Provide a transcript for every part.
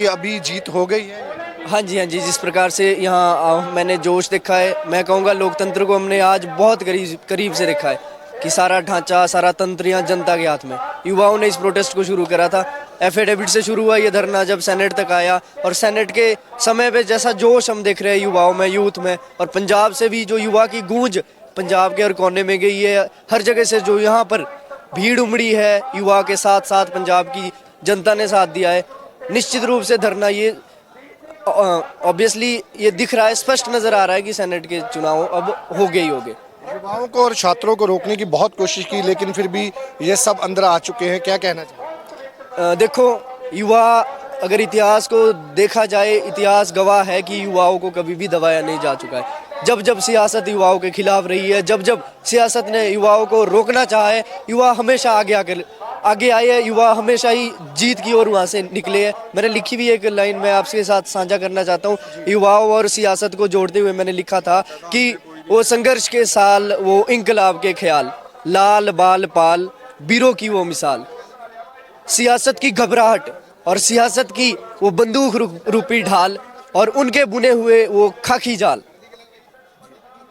अभी जीत हो गई है? हाँ जी हाँ जी, जिस प्रकार से यहाँ मैंने जोश देखा है, मैं कहूँगा लोकतंत्र को हमने आज बहुत करीब करीब से देखा है कि सारा ढांचा, सारा तंत्र यहाँ जनता के हाथ में। युवाओं ने इस प्रोटेस्ट को शुरू करा था। एफिडेविट से शुरू हुआ ये धरना जब सेनेट तक आया और सेनेट के समय पे जैसा जोश हम देख रहे हैं युवाओं में यूथ में और पंजाब से भी जो युवा की गूंज पंजाब के हर कोने में गई है, हर जगह से जो यहाँ पर भीड़ उमड़ी है, युवा के साथ साथ पंजाब की जनता ने साथ दिया है। निश्चित रूप से धरना ये ऑब्वियसली ये दिख रहा है स्पष्ट नज़र आ रहा है कि सेनेट के चुनाव अब हो गए ही हो गए। युवाओं को और छात्रों को रोकने की बहुत कोशिश की लेकिन फिर भी ये सब अंदर आ चुके हैं। क्या कहना चाहिए देखो युवा अगर इतिहास को देखा जाए इतिहास गवाह है कि युवाओं को कभी भी दबाया नहीं जा चुका है। जब जब सियासत युवाओं के खिलाफ रही है जब जब सियासत ने युवाओं को रोकना चाहा है युवा हमेशा आगे आकर आगे आए हैं, युवा हमेशा ही जीत की ओर वहाँ से निकले हैं। मैंने लिखी भी एक लाइन, मैं आपके साथ साझा करना चाहता हूँ। युवाओं और सियासत को जोड़ते हुए मैंने लिखा था कि वो संघर्ष के साल, वो इनकलाब के ख्याल, लाल बाल पाल, बीरों की वो मिसाल। सियासत की घबराहट और सियासत की वो बंदूक रूपी ढाल और उनके बुने हुए वो खाकी जाल।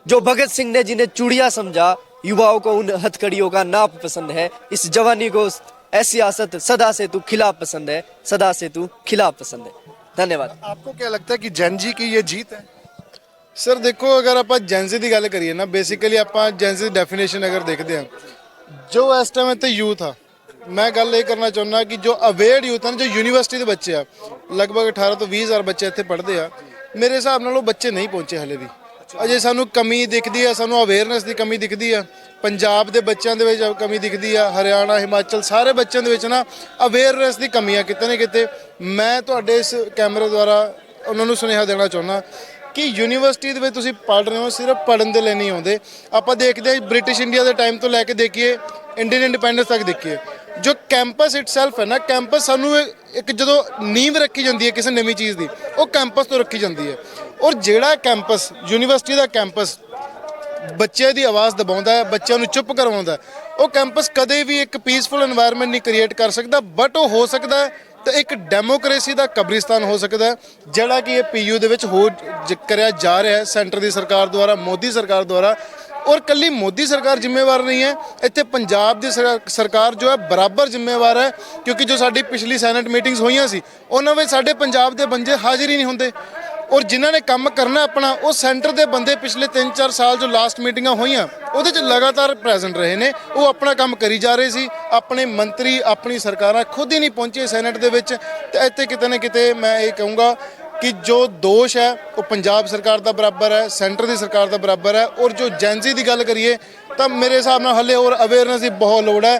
जो भगत सिंह ने जिन्हें चूड़िया समझा युवाओं को उन हथकड़ियों का नाप पसंद है इस जवानी को ऐ सियासत सदा से तू खिलाफ पसंद है सदा से तू खिलाफ पसंद है धन्यवाद आपको क्या लगता है कि जैन जी की ये जीत है ਸਰ ਦੇਖੋ ਅਗਰ ਆਪਾਂ ਜੈਂਜ਼ੀ ਦੀ ਗੱਲ ਕਰੀਏ ਨਾ ਬੇਸਿਕਲੀ ਆਪਾਂ ਜੈਂਜ਼ੀ ਦੀ ਡੈਫੀਨੇਸ਼ਨ ਅਗਰ ਦੇਖਦੇ ਹਾਂ ਜੋ ਇਸ ਟਾਈਮ ਇੱਥੇ ਯੂਥ ਆ ਮੈਂ ਗੱਲ ਇਹ ਕਰਨਾ ਚਾਹੁੰਦਾ ਕਿ ਜੋ ਅਵੇਅਰਡ ਯੂਥ ਹਨ ਜੋ ਯੂਨੀਵਰਸਿਟੀ ਦੇ ਬੱਚੇ ਆ ਲਗਭਗ 18 ਤੋਂ 20 ਹਜ਼ਾਰ ਬੱਚੇ ਇੱਥੇ ਪੜ੍ਹਦੇ ਆ ਮੇਰੇ ਹਿਸਾਬ ਨਾਲ ਉਹ ਬੱਚੇ ਨਹੀਂ ਪਹੁੰਚੇ ਹਲੇ ਵੀ ਅਜੇ ਸਾਨੂੰ ਕਮੀ ਦਿਖਦੀ ਆ, ਸਾਨੂੰ ਅਵੇਅਰਨੈਸ ਦੀ ਕਮੀ ਦਿਖਦੀ ਆ। ਪੰਜਾਬ ਦੇ ਬੱਚਿਆਂ ਦੇ ਵਿੱਚ ਕਮੀ ਦਿਖਦੀ ਆ, ਹਰਿਆਣਾ, ਹਿਮਾਚਲ ਸਾਰੇ ਬੱਚਿਆਂ ਦੇ ਵਿੱਚ ਨਾ ਅਵੇਅਰਨੈਸ ਦੀ ਕਮੀ ਆ ਕਿਤੇ ਨਾ ਕਿਤੇ। ਮੈਂ ਤੁਹਾਡੇ ਇਸ ਕੈਮਰੇ ਦੁਆਰਾ ਉਹਨਾਂ ਨੂੰ ਸੁਨੇਹਾ ਦੇਣਾ ਚਾਹੁੰਦਾ ਕਿ ਯੂਨੀਵਰਸਿਟੀ ਦੇ ਵਿੱਚ ਤੁਸੀਂ ਪੜ੍ਹ ਰਹੇ ਹੋ, ਸਿਰਫ ਪੜ੍ਹਨ ਦੇ ਲਈ ਨਹੀਂ ਆਉਂਦੇ। ਆਪਾਂ ਦੇਖਦੇ ਹਾਂ ਬ੍ਰਿਟਿਸ਼ ਇੰਡੀਆ ਦੇ ਟਾਈਮ ਤੋਂ ਲੈ ਕੇ ਦੇਖੀਏ ਇੰਡੀਅਨ ਇੰਡੀਪੈਂਡੈਂਸ ਤੱਕ ਦੇਖੀਏ। ਜੋ ਕੈਂਪਸ ਇਟਸੈਲਫ ਹੈ ਨਾ ਕੈਂਪਸ ਸਾਨੂੰ ਇੱਕ ਜਦੋਂ ਨੀਂਵ ਰੱਖੀ ਜਾਂਦੀ ਹੈ ਕਿਸੇ ਨਵੀਂ ਚੀਜ਼ ਦੀ, ਉਹ ਕੈਂਪਸ ਤੋਂ ਰੱਖੀ ਜਾਂਦੀ ਹੈ। ਔਰ ਜਿਹੜਾ ਕੈਂਪਸ, ਯੂਨੀਵਰਸਿਟੀ ਦਾ ਕੈਂਪਸ ਬੱਚੇ ਦੀ ਆਵਾਜ਼ ਦਬਾਉਂਦਾ ਹੈ, ਬੱਚਿਆਂ ਨੂੰ ਚੁੱਪ ਕਰਵਾਉਂਦਾ ਉਹ ਕੈਂਪਸ ਕਦੇ ਵੀ ਇੱਕ ਪੀਸਫੁਲ এনवायरमेंट ਨਹੀਂ ਕ੍ਰੀਏਟ ਕਰ ਸਕਦਾ ਬਟ ਉਹ ਹੋ ਸਕਦਾ ਹੈ ਤਾਂ ਇੱਕ ਡੈਮੋਕ੍ਰੇਸੀ ਦਾ ਕਬਰਿਸਤਾਨ ਹੋ ਸਕਦਾ ਜਿਹੜਾ ਕਿ ਇਹ ਪੀਯੂ ਦੇ ਵਿੱਚ ਹੋ ਕਰਿਆ ਜਾ ਰਿਹਾ ਹੈ, ਸੈਂਟਰ ਦੀ ਸਰਕਾਰ ਦੁਆਰਾ, ਮੋਦੀ ਸਰਕਾਰ ਦੁਆਰਾ, ਔਰ ਕੱਲੀ ਮੋਦੀ ਸਰਕਾਰ ਜ਼ਿੰਮੇਵਾਰ ਨਹੀਂ ਹੈ, ਇੱਥੇ ਪੰਜਾਬ ਦੀ ਸਰਕਾਰ ਜੋ ਹੈ ਬਰਾਬਰ ਜ਼ਿੰਮੇਵਾਰ ਹੈ, ਕਿਉਂਕਿ ਜੋ ਸਾਡੀ ਪਿਛਲੀ ਸੈਨੇਟ ਮੀਟਿੰਗਸ ਹੋਈਆਂ ਸੀ, ਉਹਨਾਂ ਵਿੱਚ ਸਾਡੇ ਪੰਜਾਬ ਦੇ ਬੰਦੇ ਹਾਜ਼ਰ ਹੀ ਨਹੀਂ ਹੁੰਦੇ। ਔਰ ਜਿਨ੍ਹਾਂ ਨੇ ਕੰਮ ਕਰਨਾ ਆਪਣਾ, ਉਹ ਸੈਂਟਰ ਦੇ ਬੰਦੇ ਪਿਛਲੇ 3-4 ਸਾਲ ਜੋ ਲਾਸਟ ਮੀਟਿੰਗਾਂ ਹੋਈਆਂ, ਉਹਦੇ 'ਚ ਲਗਾਤਾਰ ਪ੍ਰੈਜ਼ੈਂਟ ਰਹੇ ਨੇ। ਉਹ ਆਪਣਾ ਕੰਮ ਕਰੀ ਜਾ ਰਹੇ ਸੀ। ਆਪਣੇ ਮੰਤਰੀ, ਆਪਣੀ ਸਰਕਾਰਾਂ ਖੁਦ ਹੀ ਨਹੀਂ ਪਹੁੰਚੇ ਸੈਨੇਟ ਦੇ ਵਿੱਚ। ਤੇ ਇੱਥੇ ਕਿਤੇ ਨਾ ਕਿਤੇ ਮੈਂ ਇਹ ਕਹੂੰਗਾ ਕਿ ਜੋ ਦੋਸ਼ ਹੈ, ਉਹ ਪੰਜਾਬ ਸਰਕਾਰ ਦਾ ਬਰਾਬਰ ਹੈ, ਸੈਂਟਰ ਦੀ ਸਰਕਾਰ ਦਾ ਬਰਾਬਰ ਹੈ। ਔਰ ਜੋ ਜੈਂਜ਼ੀ ਦੀ ਗੱਲ ਕਰੀਏ, ਤਾਂ ਮੇਰੇ ਹਿਸਾਬ ਨਾਲ ਹੱਲੇ ਹੋਰ ਅਵੇਅਰਨੈਸ ਦੀ ਬਹੁਤ ਲੋੜ ਹੈ।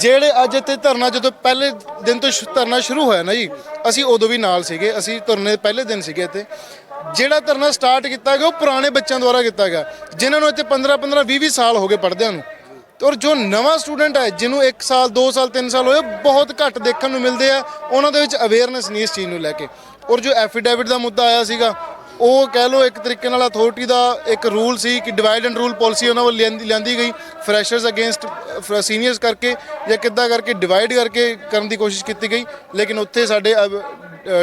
ਜਿਹੜੇ ਅੱਜ ਇੱਥੇ ਧਰਨਾ, ਜਦੋਂ ਪਹਿਲੇ ਦਿਨ ਤੋਂ ਸ਼ੁ- ਧਰਨਾ ਸ਼ੁਰੂ ਹੋਇਆ ਨਾ ਜੀ, ਅਸੀਂ ਉਦੋਂ ਵੀ ਨਾਲ ਸੀਗੇ, ਅਸੀਂ ਧਰਨੇ ਪਹਿਲੇ ਦਿਨ ਸੀਗੇ ਇੱਥੇ। ਜਿਹੜਾ ਧਰਨਾ ਸਟਾਰਟ ਕੀਤਾ ਗਿਆ, ਉਹ ਪੁਰਾਣੇ ਬੱਚਿਆਂ ਦੁਆਰਾ ਕੀਤਾ ਗਿਆ। ਜਿਨ੍ਹਾਂ ਨੂੰ ਇੱਥੇ 15 15 20 20 ਸਾਲ ਹੋ ਗਏ ਪੜ੍ਹਦਿਆਂ ਨੂੰ। ਔਰ ਜੋ ਨਵਾਂ ਸਟੂਡੈਂਟ ਹੈ, ਜਿਹਨੂੰ 1 ਸਾਲ 2 ਸਾਲ 3 ਸਾਲ ਹੋਏ, ਬਹੁਤ ਘੱਟ ਦੇਖਣ ਨੂੰ ਮਿਲਦੇ ਆ। ਉਹਨਾਂ ਦੇ ਵਿੱਚ ਅਵੇਅਰਨੈਸ ਨਹੀਂ ਇਸ ਚੀਜ਼ ਨੂੰ ਲੈ ਕੇ। ਔਰ ਜੋ ਐਫੀਡੇਵਿਟ ਦਾ ਮੁੱਦਾ ਆਇਆ ਸੀਗਾ ਉਹ ਕਹਿ ਲਓ ਇੱਕ ਤਰੀਕੇ ਨਾਲ ਅਥਾਰਟੀ ਦਾ ਇੱਕ ਰੂਲ ਸੀ ਕਿ ਡਿਵਾਈਡ ਐਂਡ ਰੂਲ ਪਾਲਿਸੀ ਉਹਨਾਂ ਵੱਲ ਲਿਆਂਦੀ ਲਿਆਂਦੀ ਗਈ ਫਰੈਸ਼ਰਸ ਅਗੇਂਸਟ ਸੀਨੀਅਰਸ ਕਰਕੇ ਜਾਂ ਕਿੱਦਾਂ ਕਰਕੇ ਡਿਵਾਈਡ ਕਰਕੇ ਕਰਨ ਦੀ ਕੋਸ਼ਿਸ਼ ਕੀਤੀ ਗਈ। ਲੇਕਿਨ ਉੱਥੇ ਸਾਡੇ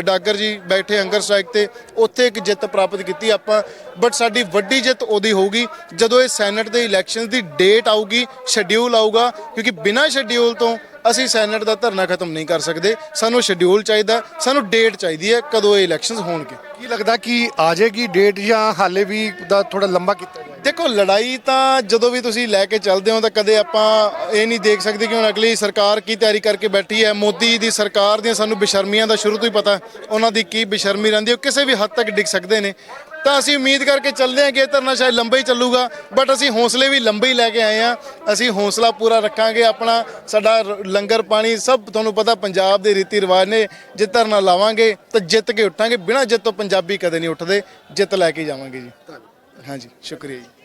ਡਾਗਰ ਜੀ ਬੈਠੇ ਹੰਗਰ ਸਟ੍ਰਾਈਕ ਤੇ, ਉੱਥੇ ਇੱਕ ਜਿੱਤ ਪ੍ਰਾਪਤ ਕੀਤੀ ਆਪਾਂ। ਬਟ ਸਾਡੀ ਵੱਡੀ ਜਿੱਤ ਉਹਦੀ ਹੋਊਗੀ ਜਦੋਂ ਇਹ ਸੈਨੇਟ ਦੇ ਇਲੈਕਸ਼ਨਸ ਦੀ ਡੇਟ ਆਊਗੀ ਸ਼ਡਿਊਲ ਆਊਗਾ, ਕਿਉਂਕਿ ਬਿਨਾਂ ਸ਼ਡਿਊਲ ਤੋਂ ਅਸੀਂ ਸੈਨੇਟ ਦਾ ਧਰਨਾ ਖਤਮ ਨਹੀਂ ਕਰ ਸਕਦੇ। ਸਾਨੂੰ ਸ਼ਡਿਊਲ ਚਾਹੀਦਾ ਸਾਨੂੰ ਡੇਟ ਚਾਹੀਦੀ ਹੈ ਕਦੋਂ ਇਹ ਇਲੈਕਸ਼ਨਸ ਹੋਣਗੇ। ਕੀ ਲੱਗਦਾ ਕਿ ਆ ਜਾਏਗੀ ਡੇਟ ਜਾਂ ਹਾਲੇ ਵੀ ਦਾ ਥੋੜਾ ਲੰਬਾ ਕੀਤਾ ਜਾਏ ਦੇਖੋ ਲੜਾਈ ਤਾਂ ਜਦੋਂ ਵੀ ਤੁਸੀਂ ਲੈ ਕੇ ਚੱਲਦੇ ਹੋ ਤਾਂ ਕਦੇ ਆਪਾਂ ਇਹ ਨਹੀਂ ਦੇਖ ਸਕਦੇ ਕਿ ਹੁਣ ਅਗਲੀ ਸਰਕਾਰ ਕੀ ਤਿਆਰੀ ਕਰਕੇ ਬੈਠੀ ਹੈ। ਮੋਦੀ ਦੀ ਸਰਕਾਰ ਦੀਆਂ ਸਾਨੂੰ ਬੇਸ਼ਰਮੀਆਂ ਦਾ ਸ਼ੁਰੂ ਤੋਂ ਹੀ ਪਤਾ ਉਹਨਾਂ ਦੀ ਕੀ ਬੇਸ਼ਰਮੀ ਰਹਿੰਦੀ ਹੈ ਉਹ ਕਿਸੇ ਵੀ ਹੱਦ ਤੱਕ ਡਿੱਗ ਸਕਦੇ ਨੇ। ਤਾਂ ਅਸੀਂ ਉਮੀਦ ਕਰਕੇ ਚੱਲਦੇ ਹਾਂ ਕਿ ਇਹ ਧਰਨਾ ਸ਼ਾਇਦ ਲੰਬਾ ਹੀ ਚੱਲੂਗਾ ਬਟ ਅਸੀਂ ਹੌਸਲੇ ਵੀ ਲੰਬੇ ਹੀ ਲੈ ਕੇ ਆਏ ਹਾਂ। ਅਸੀਂ ਹੌਸਲਾ ਪੂਰਾ ਰੱਖਾਂਗੇ, ਆਪਣਾ ਸਾਡਾ ਲੰਗਰ ਪਾਣੀ ਸਭ ਤੁਹਾਨੂੰ ਪਤਾ ਪੰਜਾਬ ਦੇ ਰੀਤੀ ਰਿਵਾਜ ਨੇ, ਜੇ ਧਰਨਾ ਲਾਵਾਂਗੇ ਤਾਂ ਜਿੱਤ ਕੇ ਉੱਠਾਂਗੇ, ਬਿਨਾਂ ਜਿੱਤ ਤੋਂ ਪੰਜਾਬੀ ਕਦੇ ਨਹੀਂ ਉੱਠਦੇ, ਜਿੱਤ ਲੈ ਕੇ ਜਾਵਾਂਗੇ ਜੀ। ਹਾਂਜੀ, ਸ਼ੁਕਰੀਆ ਜੀ।